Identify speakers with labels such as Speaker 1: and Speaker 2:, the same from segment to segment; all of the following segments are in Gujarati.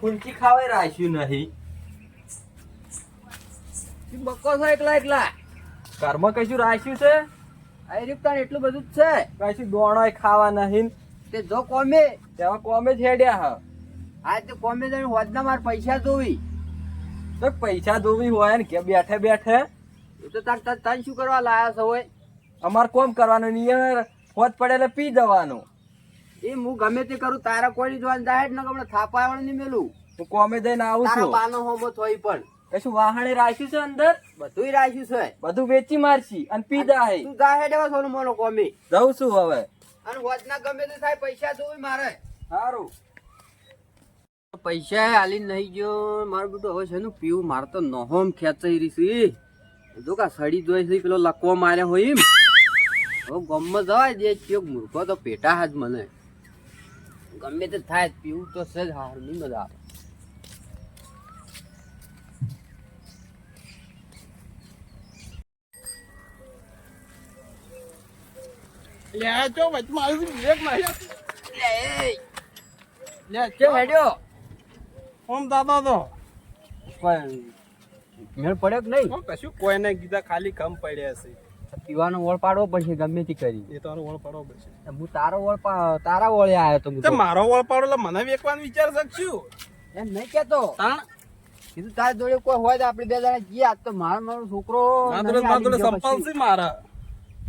Speaker 1: ફૂંચી ખાવાય રાખ્યું નહીં.
Speaker 2: બક્કો છો એકલા એકલા.
Speaker 1: ઘરમાં કશું રાખ્યું છે?
Speaker 2: આ રીપતાણ એટલું બધું જ છે.
Speaker 1: કશું દોણાય ખાવા નહીં.
Speaker 2: તે જો કોમે.
Speaker 1: તેમાં કોમે જ હેડ્યા હ.
Speaker 2: આ તો કોમે જઈને હોદના માર પૈસા જોવી.
Speaker 1: તો પૈસા ધોવી હોય ને કે બેઠે બેઠે.
Speaker 2: એ તો તાર તાર શું કરવા લાયા છો હોય?
Speaker 1: અમાર કોમ કરવાનું નિયમ હોત પડે એટલે પી જવાનું.
Speaker 2: એ હું ગમે તે કરું તારા કોઈ જોવાનું જાય જ ન ગમે થાપાવણ નહીં મેલું.
Speaker 1: હું કોમે દઈને આવું
Speaker 2: તારા પાનો હોમો થોઈ પણ.
Speaker 1: કશું વાહણે રાખ્યું છે અંદર?
Speaker 2: બધુંય રાખ્યું છે.
Speaker 1: બધું વેચી મારશી અને પી હે
Speaker 2: તું જા હેડે સોનું મોનો કોમે.
Speaker 1: જઉં છું હવે.
Speaker 2: અને હોદના ગમે તે થાય પૈસા જોઈ મારે.
Speaker 1: સારું.
Speaker 2: પૈસા હાલી નહીં ગયો. મારું બેટું હવે છે ને પીવું મારે તો નહોમ ખેંચાઈ રહી છે. જો કા સડી જોઈ છે પેલો લકવો માર્યા હોય એમ. હવે ગમમાં જવાય દે મૂર્ખો તો પેટા હાથ મને. ગમે તે થાય પીવું તો છે જ હાર નહીં મજા આવે.
Speaker 3: લે આ વચમાં આવ્યું બ્રેક માર્યો.
Speaker 2: લે
Speaker 3: લે
Speaker 2: કેમ હેડ્યો
Speaker 3: ઓમ દાદા તો?
Speaker 2: મેળ પડ્યો કે નહીં?
Speaker 3: કશું કોઈને કીધા ખાલી કમ પડ્યા છે.
Speaker 2: પીવાનો વળ પાડવો પડશે ગમે તે કરી.
Speaker 3: એ તારો વળ પાડવો પડશે.
Speaker 2: હું તારો વળ તારા વળે આવ્યો તો
Speaker 3: તે મારો વળ પાડો એટલે મને વેકવાનો વિચાર શકશું
Speaker 2: એમ નહીં કેતો.
Speaker 3: તાણ?
Speaker 2: કીધું તારી જોડે કોઈ હોય તો આપણે બે જણા જઈએ. આજ તો મારો મારો છોકરો
Speaker 3: સંપલ છે મારા.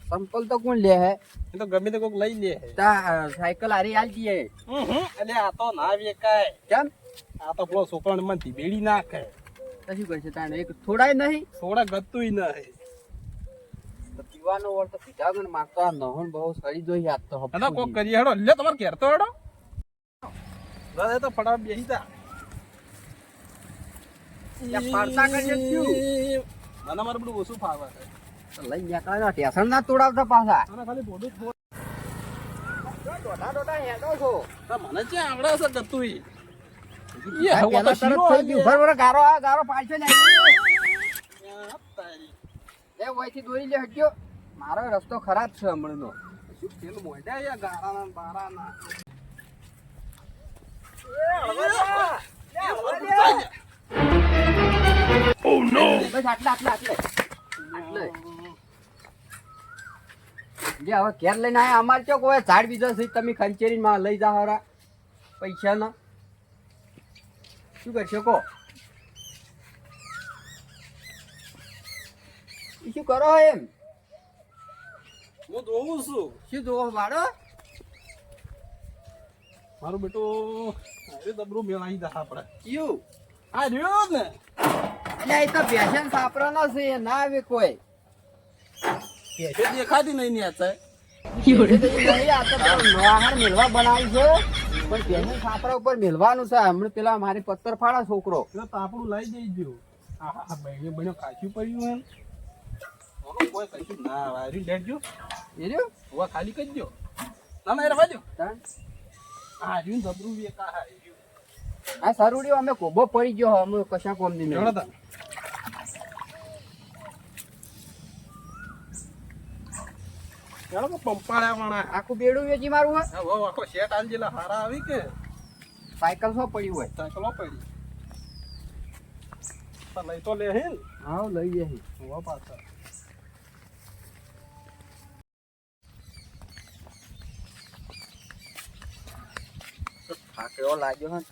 Speaker 2: સંપલ તો કોણ લે હે?
Speaker 3: એ તો ગમે તે કોક લઈ લે.
Speaker 2: તા સાયકલ હારી હાલ જઈએ.
Speaker 3: એટલે આ તો ના વેકાય.
Speaker 2: કેમ?
Speaker 3: આ તો પેલો છોકરાને મન બેડી નાખે.
Speaker 2: પછી કરશે તાણે એક થોડાય નહીં?
Speaker 3: થોડા ગતુંય નહીં.
Speaker 2: તો વર તો પીધા વગર માગતો આ નહોન બહુ સરી જોઈ આજ તો
Speaker 3: અને કોક કરી હેડો. લે તમાર ઘેર તો હેડો. દાદા તો ફડા બેહી જા.
Speaker 2: યા પારતા કરી શું?
Speaker 3: મને મારું બધું ઓછું ફાવે છે.
Speaker 2: લઈ નીકળ્યા ટેશન ના તોડાવતા પાછા.
Speaker 3: મને ખાલી બોડું થોડું
Speaker 2: દોઢા દોઢા હેડો છો.
Speaker 3: તો મને ક્યાં આવડે છે ગતુંય એ હવે તો શીરો
Speaker 2: થઈ ગયું. ઊભા ગારો આ ગારો પાછો ને
Speaker 3: તારી.
Speaker 2: એ વયથી દોરી લે હટ્યો. મારો રસ્તો ખરાબ છે હમણાંનો.
Speaker 3: શું પેલું
Speaker 2: આટલે આટલે આટલે. જે હવે ઘેર લઈને આયા, અમારે ચોક હોય ઝાડ બીજો તમે ખંચેરી માં લઈ જાઓ હરા પૈસા ના શું કરશો કો શું કરો એમ?
Speaker 3: હું છું.
Speaker 2: શું જોવો મારો?
Speaker 3: મારું બેટું હવે દબરું મેળાઈ જા આપણે
Speaker 2: યુ
Speaker 3: આ રહ્યો ને.
Speaker 2: એટલે એ તો પેશન સાપરો છે એ ના આવે કોઈ.
Speaker 3: કે દેખાતી નહીં ને આ
Speaker 2: મેલવા બનાવી છે. પણ પેશન સાપરા ઉપર મેલવાનું છે. હમણાં પેલા મારી પત્તર ફાડા છોકરો
Speaker 3: તાપડું લઈ જઈજો આ આ બહેને બહેને કાચું પડ્યું એમ. કોઈ કશું ના વાયરી લેજો.
Speaker 2: એ રહ્યું?
Speaker 3: હવે ખાલી કરજો ના ના એ રવા દો
Speaker 2: તાણ.
Speaker 3: આ રહ્યું દબરું વેકા હા
Speaker 2: આ સરુડીઓ અમે કોબો પડી ગયો અમે કશા કોમ નહીં
Speaker 3: જોડો ચાલો પંપાળ્યા વાળા.
Speaker 2: આખું બેડું વેચી મારું હોય
Speaker 3: હા આખો શેટ આલ જેલા હારા આવી કે?
Speaker 2: સાયકલ શો પડી હોય?
Speaker 3: સાયકલ પડી. લઈ તો લે હે
Speaker 2: હા લઈ જઈ
Speaker 3: હોવા પાછા.
Speaker 2: થાક એવો લાગ્યો હે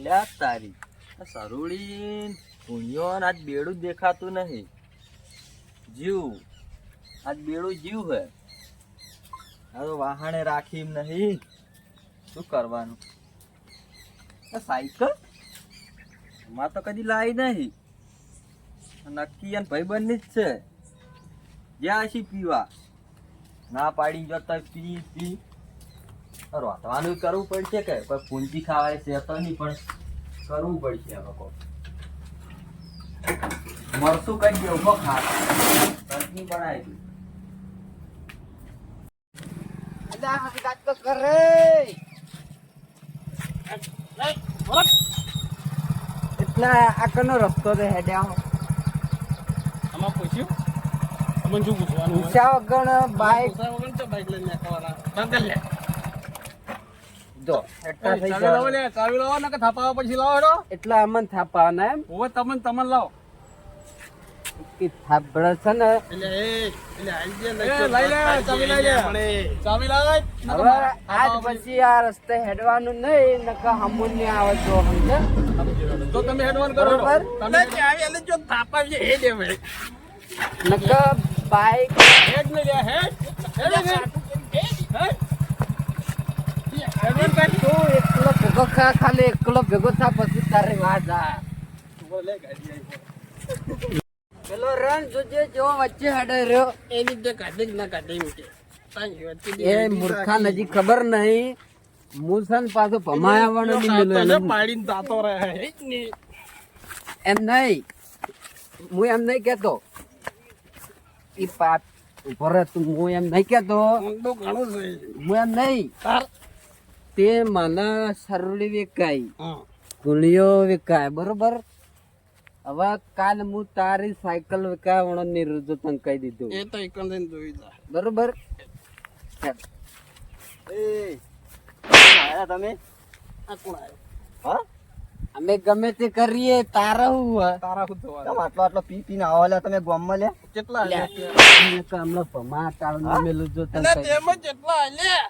Speaker 1: લ્યા તારી સરુડી ભૂણિયો આજ બેડું દેખાતું નહીં. જીવ. આજ બેડું જીવ હે. હવે વાહણે રાખી નહીં. શું કરવાનું? સાયકલ? માં તો કદી લાવી નહીં. નક્કી અને ભાઈબંધની જ છે. જ્યાં છે પીવા. ના પાડી જતા પી પી. રોતવાનું કરવું પડશે કે? કોઈ પૂંજી ખાવાય છે તો નહીં પણ કરવું પડશે આ લોકો મરતું કઈ ગયો ઊભો ખા. ચટણી બનાવી
Speaker 2: તો કર એટલે આગળનો રસ્તો તો હેડ્યા
Speaker 3: આમાં પૂછ્યું? તમને શું પૂછવાનું?
Speaker 2: ઉષા વગર બાઈક
Speaker 3: વગર તો બાઈક લઈને નીકળવાના. ચાલ લે.
Speaker 2: જો હેઠા થઈ
Speaker 3: ચાવી લે, ચાવી લાવો ને કે થાપાવા પછી લાવો હેડો.
Speaker 2: એટલે અમન થાપાવાના એમ.
Speaker 3: હોવે તમને તમને લાવો.
Speaker 2: કે છે ને.
Speaker 3: એટલે એ એટલે આઈ ગયા લઈ લે ચાવી લઈ લે. ચાવી લાવ
Speaker 2: હવે આજ પછી. આ રસ્તે હેડવાનું નહીં નકા હમુન નહીં આવે જો સમજે
Speaker 3: તો તમે હેડવાન કરો.
Speaker 2: બરોબર.
Speaker 3: તમે ચાવી એટલે જો થાપા છે એ દે ભાઈ
Speaker 2: નકર બાઈક
Speaker 3: હેડ ને લે હેડ. હેડ હેડ. હેડવાન કર
Speaker 2: તું એકલો ભેગો ખાલી એકલો ભેગો થા પછી તારે વાત
Speaker 3: આવી
Speaker 2: પેલો રન જોજે જો વચ્ચે હડે રહ્યો.
Speaker 3: એની રીતે કાઢી જ ના કાઢી મૂકે.
Speaker 2: એ મૂર્ખા નજીક ખબર નહીં. મુસન પાછો ભમાયાવાનો એને.
Speaker 3: પાડીને તાતો રહે.
Speaker 2: એમ નહીં. હું એમ નહીં કેતો ઈ પાપ ઊભો તું હું એમ નહીં કેતો
Speaker 3: આમ તો ઘણું છે.
Speaker 2: હું એમ નહીં. તે મને સરળી વેકાઈ.
Speaker 3: હા.
Speaker 2: ગુલિયો વેકાય બરોબર? હવે કાલ હું તારી સાયકલ વેકાવવાનો નિરુદ્ધ તને કહી દીધું.
Speaker 3: એ તો લઈને જોઈ જા.
Speaker 1: તમે?
Speaker 3: આ કોણ આવ્યો
Speaker 1: હા?
Speaker 2: અમે ગમે તે કરીએ તારા હું તો
Speaker 3: તારા
Speaker 1: આટલો આટલો પી પીને આવો લે તમે ગોમમાં લે
Speaker 3: કેટલા
Speaker 2: લે.
Speaker 3: આવ્યા
Speaker 2: પમા તો હમણાં મેલું જો તને
Speaker 3: એટલે
Speaker 2: કહી
Speaker 3: કેટલા આવ્યા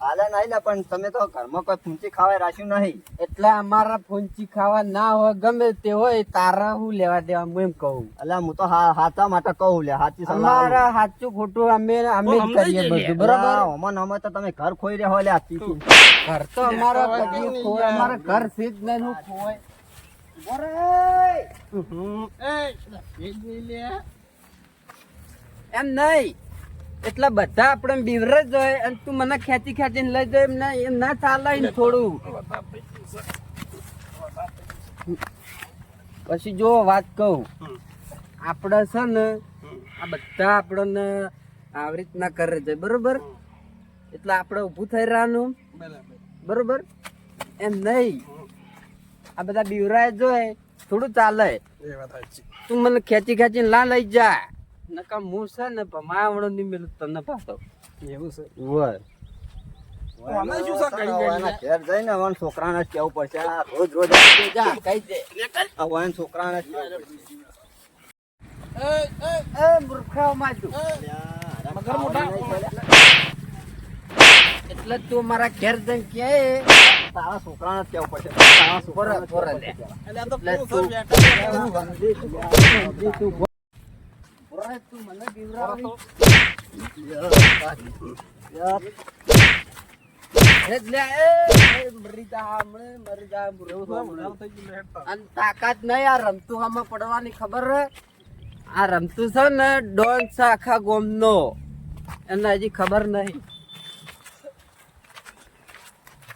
Speaker 1: હાલે નહીં ને પણ તમે તો ઘરમાં કોઈ ફૂંચી ખાવા રાખ્યું નહીં.
Speaker 2: એટલે અમારા ફૂંચી ખાવા ના હોય ગમે તે હોય તારા હું લેવા દેવા હું એમ કહું.
Speaker 1: એટલે હું તો હાથા માટે કહું લે હાચી
Speaker 2: અમારા હાચું ખોટું અમે અમે જ કરીએ બધું બરાબર?
Speaker 1: ના, ઓમાં ને તો તમે ઘર ખોઈ રહ્યા હોય લે.
Speaker 2: ઘર તો અમારા અમારા ઘર સીધ નહીં હું ખોય એમ નહીં. એટલે બધા આપણે બીવરે જ હોય અને તું મને ખેંચી ખેંચીને લઈ જાય એમ ના એમ ના ચાલે ને થોડું. પછી જો વાત કહું આપણે છે ને આ બધા આપણને આવી રીતના કરે છે બરોબર? એટલે આપણે ઊભું થઈ રહેવાનું.
Speaker 3: બરાબર?
Speaker 2: એમ નહીં. આ બધા બીવરાય જોય થોડું ચાલે. તું મને ખેંચી ખેંચીને લા લઈ જા. નકા હું છે ને ભમાવડો ની મેલું તને પાતો
Speaker 3: એવું છે.
Speaker 1: છોકરાને પડશે. રોજ રોજ છોકરાને
Speaker 2: તું એટલે તું મારા ઘેર જઈને કે
Speaker 1: તારા છોકરાને કેવું પડશે. તારા
Speaker 3: છોકરા તો પૂરું
Speaker 2: તું- મને બીવરાવી. તાકાત નહીં આ રમતું આમાં પડવાની ખબર આ રમતું છે ને ડોન છે આખા ગોમનો. એને હજી ખબર નહીં.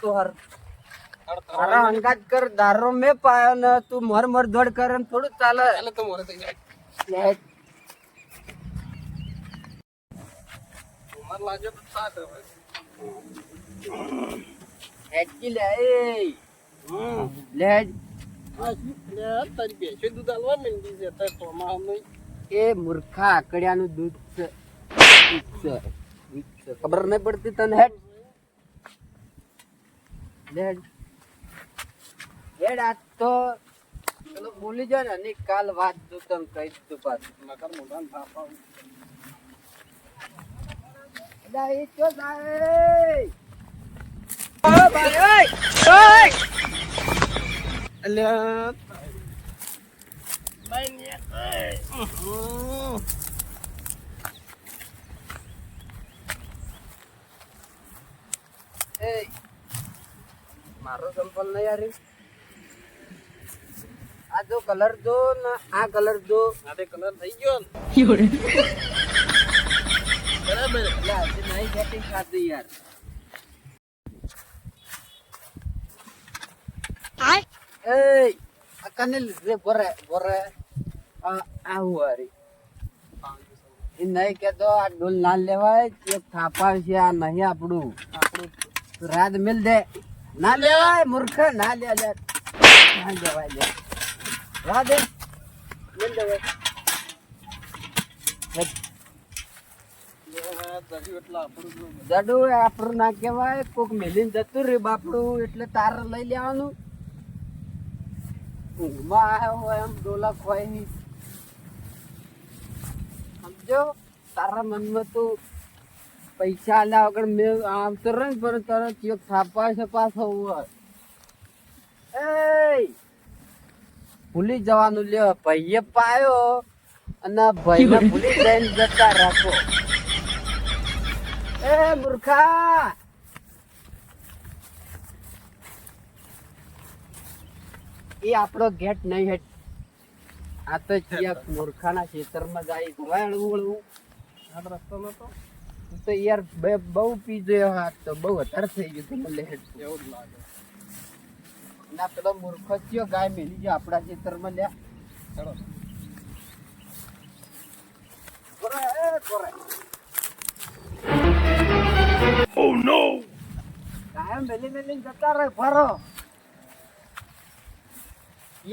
Speaker 2: તો હર તારા અંગાત કર દારો મેં પાયો ને તું મર મર દોડ કરે થોડું ચાલે.
Speaker 3: તો મોરે થઈ જાય
Speaker 2: લે,
Speaker 3: માર લાગે તો સાત હવે
Speaker 2: હેડકી લે એ લે હેડ.
Speaker 3: આ શું? લે, તારી ભેંસે દૂધ આલવા માંડી છે તારે લે એ નહીં.
Speaker 2: એ મૂર્ખા આકડિયાનું દૂધ છે. ખબર નહીં પડતી તને હેડ હેડ હેડ, આ તો બોલી જાય ને કાલ વાત જો તને કહી દીધું પાછું
Speaker 3: નકર મોઢાને થાપ આવે.
Speaker 2: અલા, એ ચો જાય. ઓ ભાઈ, ઓય, ઓય.
Speaker 3: અલ્યા બાઈ ને એ.
Speaker 2: મારો સંપલ નહીં યાર આ જો કલર જો ને આ કલર જો
Speaker 3: આ કલર થઈ ગયો ને બરાબર.
Speaker 2: નહીં સેટિંગ થતું યાર. એ કને લીધે ભરે ભરે આ આવું વારી એ નહીં કેતો આ ડોલ ના લેવાય એક થાપા છે આ નહીં આપણું. રાત મિલ દે. ના લેવાય મૂર્ખ ના લે લે. ના લેવાય લે. રા દે. લઈ લે ભાઈ. જડું આપણું ના કહેવાય, કોક મેલીને જતું રે બાપડું, એટલે તાર લઈ લેવાનું. ઊંઘમાં આવ્યો હોય એમ ડોલા ખોય નહીં સમજો? તારા મનમાં તું પૈસા આલ્યા વગર મેં આમ તો રહે પણ તરત એક થાપા છે પાછો હોય. એ ભૂલી જવાનું લ્યો. ભાઈએ પાયો, અને ભાઈને ભૂલી જઈને જતા રાખો. એ મૂર્ખા! એ આપણો ગેટ નહીં હેટ આ તો ચિયા મૂર્ખાના ખેતરમાં જાય વળવું વળવું
Speaker 3: આ રસ્તો નતો?
Speaker 2: તો યાર બે- બહુ પી ગયો હાથ તો બહુ વધારે થઈ ગયું તમે લેટ
Speaker 3: એવું જ લાગે.
Speaker 2: ના પેલો મૂર્ખો થયો ગાય મેલી ગયો આપણા ખેતરમાં લ્યા.
Speaker 3: ચલો.
Speaker 2: કોરે, એ કોરે. ગાયો મેલી મેલીને જતા રહે ફરો.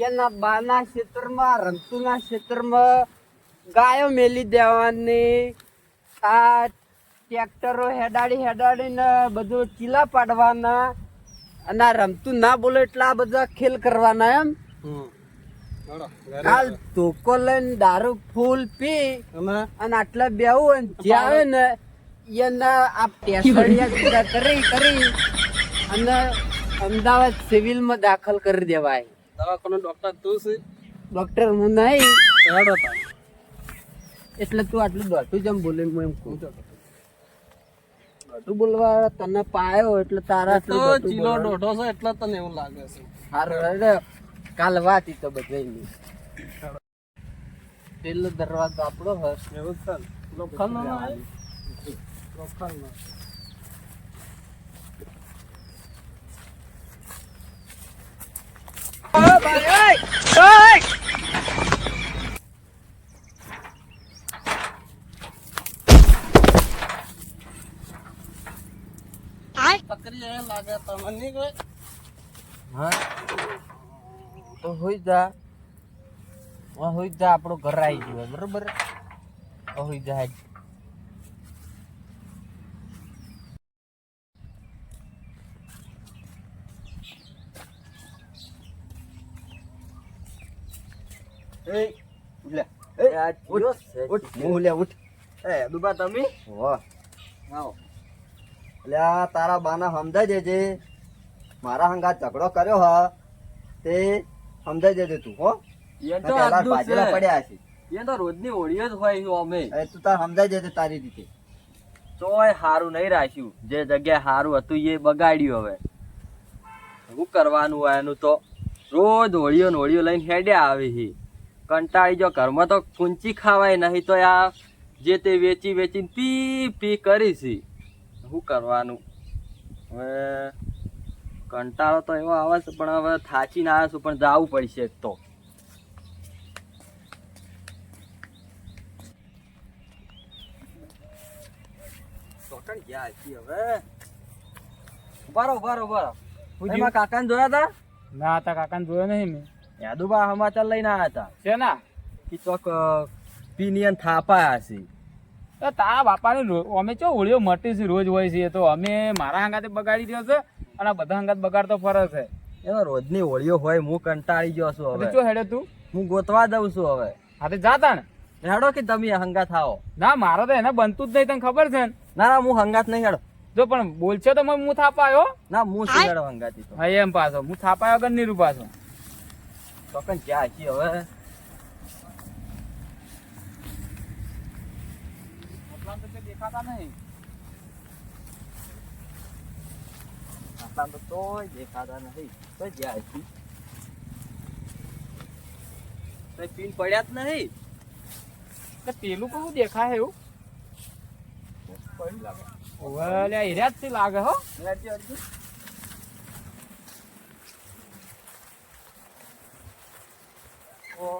Speaker 2: એના બાના ક્ષેત્રમાં રંતુના ક્ષેત્રમાં ગાયો મેલી દેવાની. આ ટ્રેક્ટરો હેડાડી હેડાડીને બધું ચીલા પાડવાના. અને આ રમતું ના બોલે એટલે આ બધા ખેલ કરવાના એમ. કાલ ધોકો લઈને દારૂ ફૂલ પી
Speaker 3: અને
Speaker 2: અને આટલા બેવું આવે ને એના આ ટેસડિયા કરી કરી અને અમદાવાદ સિવિલમાં દાખલ કરી દેવાય.
Speaker 3: દવાખાનો ડોક્ટર તું છે?
Speaker 2: ડોક્ટર હું નહીં.
Speaker 3: હેડો
Speaker 2: એટલે તું આટલું દોટું જેમ બોલે હું એમ કહું
Speaker 3: હું
Speaker 2: બોલવા તને પાયો એટલે તારા
Speaker 3: તો ચીલો ડોઢો છે એટલે તને એવું લાગે છે.
Speaker 2: હારું હેડો. કાલ વાત તો બધાયની પેલો દરવાજો આપણો હશ.
Speaker 3: એવું ને. લોખંડનો? લોખંડનો. પકડી લાગે તમને
Speaker 2: હા. તો હોઈ જા. હોઈ જા આપણું ઘર આવી ગયો બરોબર? હોઈ જા
Speaker 1: એ લે
Speaker 2: એ, આ
Speaker 1: ઉઠ મું લે ઉઠ. એ દુબા તમે?
Speaker 2: વાહ.
Speaker 1: આવો.
Speaker 4: એટલે આ તારા બાના સમજાઈ દેજે. મારા હંગા ઝઘડો કર્યો હ તે સમજાઈ દેજે તું હો.
Speaker 1: એ તો.
Speaker 4: પડ્યા છે
Speaker 1: એ તો રોજની હોળી જ હોય અમે.
Speaker 4: એ તું તાર સમજાઈ જજે તારી રીતે.
Speaker 1: તોય હારું નહીં રાખ્યું. જે જગ્યાએ હારું હતું એ બગાડ્યું હવે. શું કરવાનું હોય એનું તો? રોજ હોળીઓ હોળીઓ લઈને હેડ્યા આવે છે. કંટાળી જો ઘરમાં તો કુંચી ખાવાય નહીં તો આ જે તે વેચી વેચીને પી પી કરી છે શું કરવાનું? હવે કંટાળો તો એવો આવે છે પણ હવે થાચીને આવે છું પણ જવું પડશે તો. ગયા છીએ હવે. બરો બરો બરો કાકાને જોયા હતા
Speaker 3: ના તા કાકાને જોયો નહીં મેં.
Speaker 1: યાદુબા સમાચાર લઈને આવ્યા હતા.
Speaker 3: છે ના
Speaker 1: કે ચોક પિનિયન થાપાયા હશે.
Speaker 3: તો તારા બાપાને અમે ચો હોળીઓ મટી છે રોજ હોય છે તો. અમે મારા હંગાતે બગાડી દો છે અને બધા હંગાત બગાડતો ફરે છે.
Speaker 1: એનો રોજની હોળીઓ હોય હું કંટાળી ગયો છું હવે.
Speaker 3: ચો હેડે તું?
Speaker 1: હું ગોતવા દઉં છું હવે.
Speaker 3: હા તે જાતા ને
Speaker 1: હેડો કે તમે હંગા આવો.
Speaker 3: ના મારો તો એને બનતું જ નહીં તને ખબર છે ને?
Speaker 1: ના ના હું હંગાત નહીં હેડો.
Speaker 3: જો પણ બોલશે તો હું થાપાયો?
Speaker 1: ના હું શું હેડો હંગાતી તો.
Speaker 3: હા એમ પાછો. હું થાપાયો વગર નહીં પાછો
Speaker 1: ચોકન ગયા છીએ હવે
Speaker 3: દેખાતા નહીં
Speaker 1: તો તોય દેખાતા નહીં તો ગયા છીએ તોય પીન પડ્યા જ નહીં
Speaker 3: તો પેલું કેવું દેખાય એવું ઓવે, લ્યા, હીરા જ થી લાગે હો
Speaker 1: હેડજો,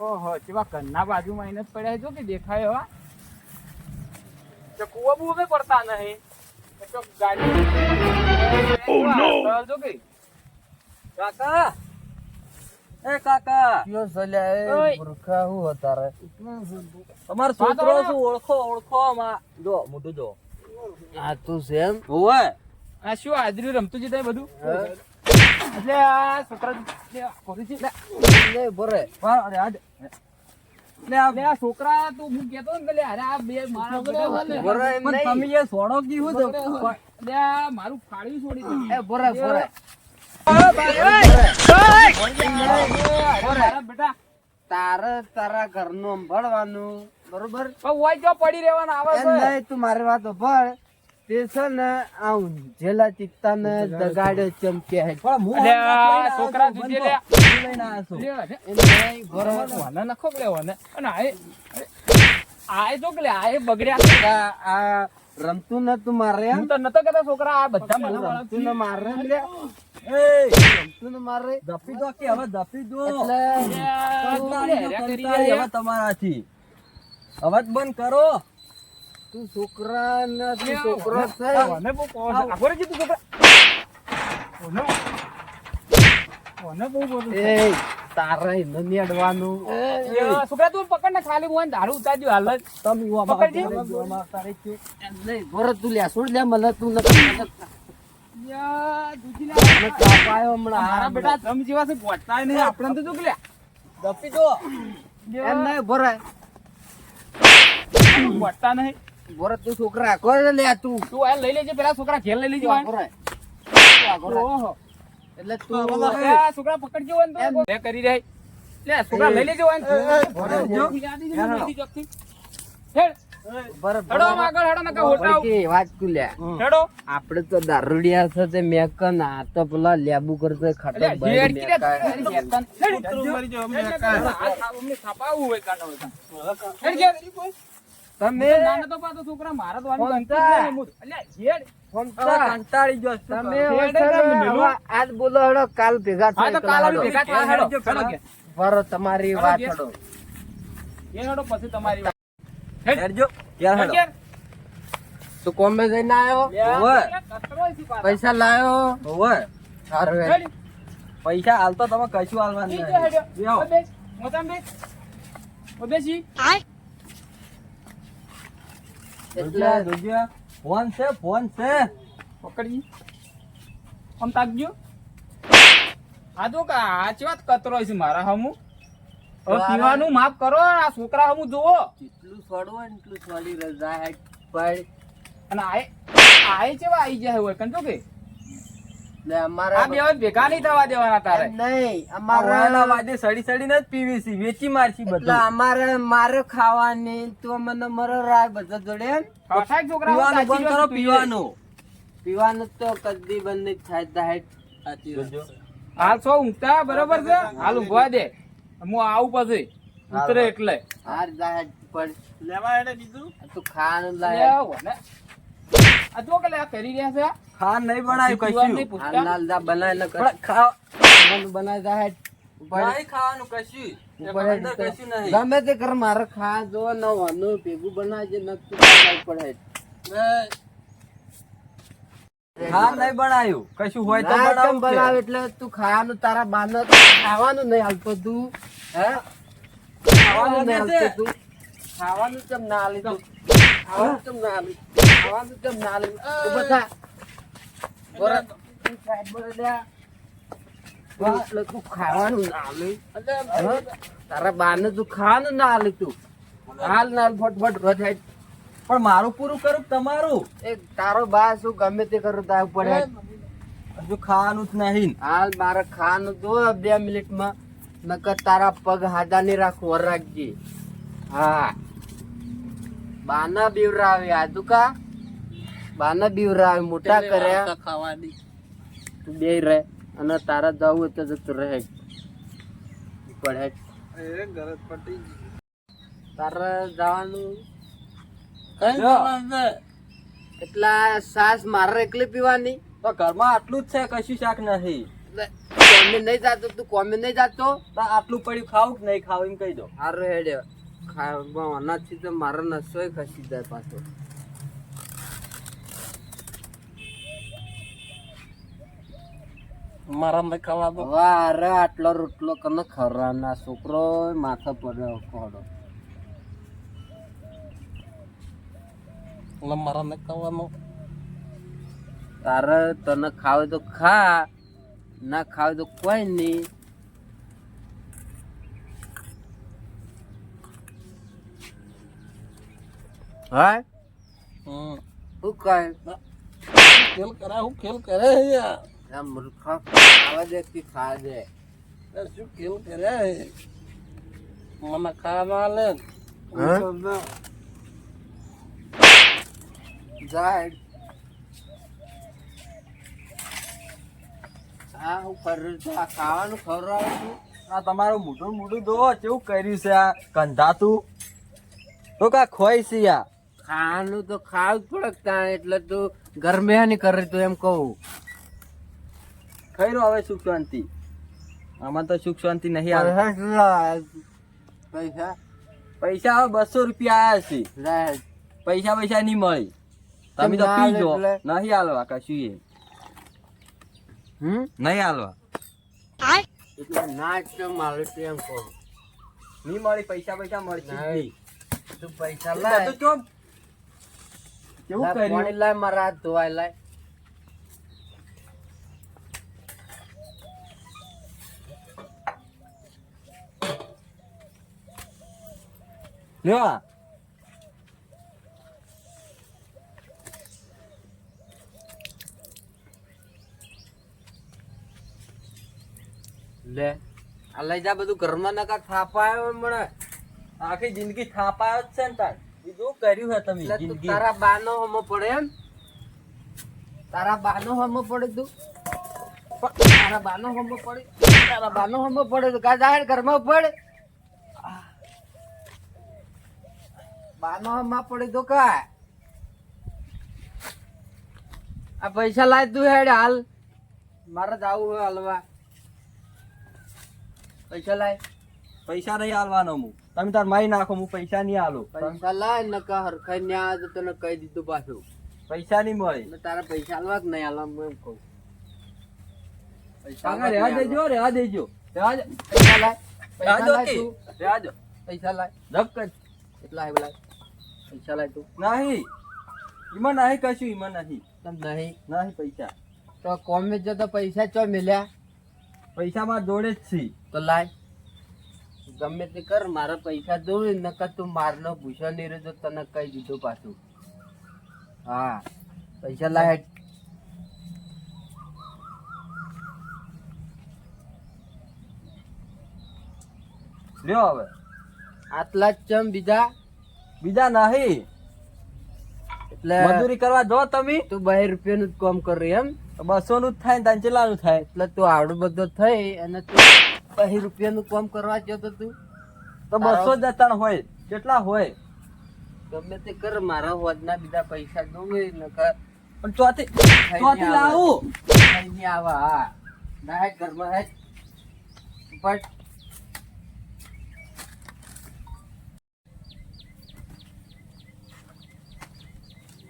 Speaker 3: ઓહો કેવા કન્ના બાજુમાં એને જ પડ્યા જો કે દેખાય હવા તો કુવા બુવા પડતા નહીં. એ તો ગાડી જો કે.
Speaker 1: કાકા! એ કાકા!
Speaker 2: કયો સલ્યા એ
Speaker 5: ઓય.
Speaker 2: મૂર્ખા હું તારે
Speaker 1: તમારો
Speaker 5: હા,
Speaker 1: છોકરો શું ઓળખો ઓળખો માં જો મોટું જો.
Speaker 2: આ તું છે એમ?
Speaker 5: આ શું આજરી રમતું છે બધું? એટલે આ છોકરા આ છોકરા તું હું કેતો ને કે અરે આ બે મારા
Speaker 1: પણ તમે સોડો તો
Speaker 5: ફાળ્યું છોડી દે.
Speaker 2: એ બોરે બરે
Speaker 5: બેટા.
Speaker 2: તારે તારા ઘરનું સંભાળવાનું બરોબર?
Speaker 5: પડી રહેવાનું આવે
Speaker 2: તું. મારી વાત સંભાળ તે છે ને દગાડે ચમકે
Speaker 1: આમ
Speaker 5: આ
Speaker 1: લઈને
Speaker 5: છોકરા
Speaker 1: આવ્યો છું,
Speaker 5: જોજે
Speaker 1: બંધો.
Speaker 5: લે.
Speaker 1: લઈને આવ્યો છું.
Speaker 5: લે, લે.
Speaker 2: એમ નહીં, બરોબર.
Speaker 5: વાના નખો કે લે અને આએ આએ જો કે લે બગડ્યા.
Speaker 2: આ આ રમતું નતું મારે એમ.
Speaker 5: હું તો નતો કહેતો છોકરા આ બધા મને
Speaker 2: રમતું ને મારે લે
Speaker 1: એ
Speaker 2: રમતું ન મારે.
Speaker 1: દફી દો કે હવે દફી દો.
Speaker 2: એટલે
Speaker 1: તમારાથી. અવાજ બંધ કરો.
Speaker 2: તું છોકરા ને તું છોકરો થાય
Speaker 5: મને બહુ. આગળ જી તું છોકરા. ઓનો ઓનો બહુ બોલું.
Speaker 2: એ તારે એને અડવાનું
Speaker 5: છોકરા તું પકડ ને ખાલી મોન દારૂ ઉતારજો હાલ.
Speaker 1: તમે એવા
Speaker 5: પકડજી.
Speaker 1: છે.
Speaker 2: એમ નહીં ભરત તું લે છોડ લે મને તું નથી
Speaker 5: બેટા જેવા છે પહોંચતા નહીં આપણે તો કે.
Speaker 1: દો
Speaker 2: એમ નહીં ભરાય
Speaker 5: પહોંચતા નહીં
Speaker 2: ભરત તું છોકરા આખો લે તું.
Speaker 5: તું આ લઈ લેજે પેલા છોકરા ઘેર લઈ લેજો. ઓહો.
Speaker 2: એટલે તું
Speaker 5: આ છોકરા પકડજો હોય તો. લે કરી રહી લે છોકરા લઈ લેજો હોય
Speaker 2: તો વાત તું લે.
Speaker 5: હેડો.
Speaker 2: આપણે તો દારૂડિયા છે તે મેકન આ તો પેલા લેબુ કરતો ખાટો
Speaker 5: અલ્યા,
Speaker 2: તમે
Speaker 5: નાના તો પાછો છોકરા મારા તો અલ્યા, હેડ.
Speaker 1: કંટાળી ગયો
Speaker 2: તમે આજ બોલો હેડો કાલ ભેગા
Speaker 5: હા તો કાલ ભેગા થયા, હેડો.
Speaker 1: હેડો,
Speaker 5: હેડો ઘેર.
Speaker 2: ભરો તમારી વાત
Speaker 5: ઘેર.
Speaker 2: હેડો
Speaker 5: ઘેર પછી તમારી વાત.
Speaker 1: હેડજો. યાર
Speaker 5: હેડ
Speaker 1: હેડો.
Speaker 2: કોમે જઈને આવ્યો
Speaker 1: ઓવે.
Speaker 2: પૈસા લાયો
Speaker 1: હોવે.
Speaker 2: સારું.
Speaker 1: પૈસા હાલતો તમે કશું હાલવાનું
Speaker 5: બેસ. બેસ. ઓય બેસી.
Speaker 1: એટલે જોજો. ફોન છે ફોન છે.
Speaker 5: પકડી. આમ તાકજો. આ તો આચી વાત કતરો છે મારા હમુ. હવે પીવાનું માફ કરો આ છોકરા હમુ જુઓ.
Speaker 2: એટલું છોડવું એટલું છોડી રજા હેડ પડ.
Speaker 5: અને આય આય ચેવા આવી જાય હોય કંજો કે? આ બે ભેગા નહીં થવા દેવાના તારે.
Speaker 2: નહીં
Speaker 1: અમારા વાદે સડી સડીને જ પીવી વેચી મારશી બધું.
Speaker 2: અમારે મારે ખાવાની તો મને મરો રાય બધા જોડે
Speaker 5: છોકરા
Speaker 1: પીવાનું કરો પીવાનું.
Speaker 2: પીવાનું તો કદી બંધ થાય.
Speaker 5: હાલ છો ઊંઘતા? બરોબર છે? હાલ ઊંઘવા દે. હું આવું પછી. ઉતરે એટલે.
Speaker 2: હાર દાહેડ પડ. આ તો ખાવાનું
Speaker 5: લે
Speaker 2: લાય.
Speaker 5: આવો ને. આ જો કે કરી રહ્યા છે?
Speaker 1: ખાન નહીં બનાવ્યું કશું.
Speaker 2: હાલ દા બનાય ને કર.
Speaker 1: પણ ખા-
Speaker 2: બનાય દાહેડ. ઉપર
Speaker 1: નહીં ખાવાનું કશું.
Speaker 2: ઉપર
Speaker 1: અંદર કશું નહીં.
Speaker 2: ગમે તે કર મારે ખા જો ન વાનું ભેગું બનાવજે ન તું પડે
Speaker 1: ખાન નહીં. બનાવ્યું કશું હોય તો
Speaker 2: ના કેમ
Speaker 1: બનાવું
Speaker 2: બનાવે
Speaker 1: છે.
Speaker 2: એટલે તું ખાવાનું તારા બાનો ખાવાનું નહીં હાલતો તું. હે? ખાવાનું નહીં હાલતો તું. ખાવાનું કેમ ના લીધું ખાવાનું કેમ ના હાલી ખાવાનું કેમ ના તું તું પર તું ખાવાનું ના લે તારા બાને તું ખાવાનું ના હાલી તું. હાલ ફટફટ
Speaker 1: પણ મારું પૂરું કરું તમારું?
Speaker 2: એ તારો બા શું ગમે તે કરું તાર પડે
Speaker 1: હજુ ખાવાનું જ નહીં.
Speaker 2: હાલ મારે ખાવાનું તો બે મિનિટમાં. નકર તારા પગ હાદા ની રાખો રાખજે. હા. બાના બીવરાવે આ કા? બાના બીવરાવે મોટા કર્યા. ખાવાની. તું બે રહે અને તારા જવું હોય તો જતું રહે. પડે તારે જવાનું. એટલા સાસ મારે એકલી પીવાની?
Speaker 1: તો ઘરમાં આટલું જ છે કશું શાક નથી.
Speaker 2: કોમે નહીં જાતો તું કોમે નહીં જાતો?
Speaker 1: તો આટલું પડ્યું ખાવું કે નહીં ખાવું એમ કહી દો.
Speaker 2: હારું હેડ્યો ખાવા અનાજથી તો મારો નસોય ખસી જાય પાછો.
Speaker 1: મારા મેં ખાવા દો.
Speaker 2: હવે અરે આટલો રોટલો કને ખરાના છોકરો માથે પડ્યો ખોડો.
Speaker 1: એટલે મારા ને ખાવાનો.
Speaker 2: તારે તને ખાવે તો ખા ના ખાવે તો કોઈ નહીં. હા? હું કાય
Speaker 1: ખેલ કરા હું ખેલ કરે યાર
Speaker 2: આ મૂર્ખા ખાવા દે કે ખા દે?
Speaker 1: શું ખેલ કરે? મને ખાવા લે
Speaker 2: હા? જાય. હું ખરું છું આ ખાવાનું ખવડાવું છું.
Speaker 1: આ તમારું મોઢું મોઢું દો કેવું કર્યું છે આ કંધાતું? તો કા ખોઈ છે આ?
Speaker 2: ખાવાનું તો ખાવું જ પડે એટલે તું ગરમે નહીં કરે તો એમ કહું.
Speaker 1: ખાઈ હવે સુખ શાંતિ. આમાં તો સુખ શાંતિ નહીં આવે.
Speaker 2: પૈસા
Speaker 1: પૈસા? હવે બસો રૂપિયા આવ્યા છે. પૈસા પૈસા નહીં મળી. તમે તો પી
Speaker 2: જો.
Speaker 1: નહીં હાલવા કશું એ.
Speaker 2: હમ?
Speaker 1: નહીં હાલવા
Speaker 2: એટલે ના મારે એમ કહું.
Speaker 1: નહીં મળી પૈસા પૈસા મળશે.
Speaker 2: તું પૈસા લાય.
Speaker 1: તું. કેવું કર્યું?
Speaker 2: લાય મારા હાથ ધોવાય લાય.
Speaker 1: લ્યો.
Speaker 2: લે આ લઈ જા બધું ઘરમાં નકા થાપાયો મળે
Speaker 1: આખી જિંદગી થાપાયો જ છે ને તાર. બીજું કર્યું હે તમે જિંદગી.
Speaker 2: તારા બાનો હમો પડે એમ. તારા બાનો હમો પડે તું. તારા બાનો હમો પડે. તારા બાનો હમો પડે તો કા જાહેર ઘરમાં પડે? બાનો હમા પડી તો કા આ પૈસા લાય તું હેડ હાલ. મારે જાવું હોય હાલવા. પૈસા લાય.
Speaker 1: પૈસા નહીં હાલવાનો હું. તમે તાર મારી નાખો હું પૈસા નહીં હાલો.
Speaker 2: પૈસા લાય નકા હરખાઈ ને આ તને કહી દીધું પાછું.
Speaker 1: પૈસા નહીં મળે.
Speaker 2: મેં તારા પૈસા હાલવા કે નહીં હાલવા હું એમ કહું. પૈસા
Speaker 1: રહેવા દેજો રહેવા દેજો. રહેવા
Speaker 2: પૈસા લાય. પૈસા લાય. પૈસા લાય.
Speaker 1: જપ કર.
Speaker 2: કેટલા હે લાય પૈસા લાય તું
Speaker 1: નહીં. ઈમાં નહીં કશું ઈમાં નહીં.
Speaker 2: તમ નહીં?
Speaker 1: નહીં પૈસા.
Speaker 2: તો કોમે તો પૈસા ચો મળ્યા
Speaker 1: પૈસા માં જોડે જ છે.
Speaker 2: તો લાય. ગમે તે કર મારા પૈસા દોડ નકર તું મારનો ભૂસો નહીં તો તને કહી દીધું પાછું. હા પૈસા લાય.
Speaker 1: લ્યો હવે.
Speaker 2: આટલા જ ચમ બીજા?
Speaker 1: બીજા નહીં.
Speaker 2: એટલે
Speaker 1: મજૂરી કરવા જો તમે.
Speaker 2: તું બે રૂપિયાનું જ કામ કરી એમ.
Speaker 1: બસો નું જ થાય ને ચેલા નું થાય.
Speaker 2: એટલે તું આવડું બધું થઈ અને તું બે રૂપિયાનું કામ કરવા જતો તું
Speaker 1: તો. બસો જ જતા હોય. કેટલા હોય?
Speaker 2: ગમે તે કર મારા હોદના બીજા પૈસા દઉં કર
Speaker 1: પણ ચોથી ચોથી લાવું.
Speaker 2: આવે. હા. ના ઘરમાં હે. પટ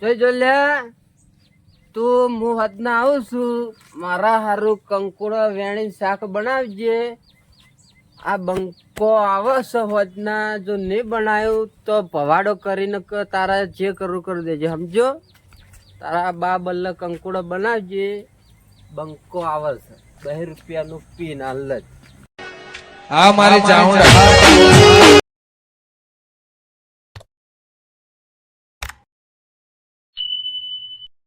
Speaker 2: જોઈ જો લે. તું હું હદના આવું છું. મારા હારું કંકુડો વેણી શાક બનાવજે. આ બંકો આવે છે હોદના. જો નહીં બનાવ્યું તો ભવાડો કરીને તારા જે કરવું કરી દેજે સમજો? તારા બા બલ્લ કંકુડો બનાવજે. બંકો આવે છે. બે રૂપિયાનું પીન હાલ જ
Speaker 6: હા મારી ચાઉંડા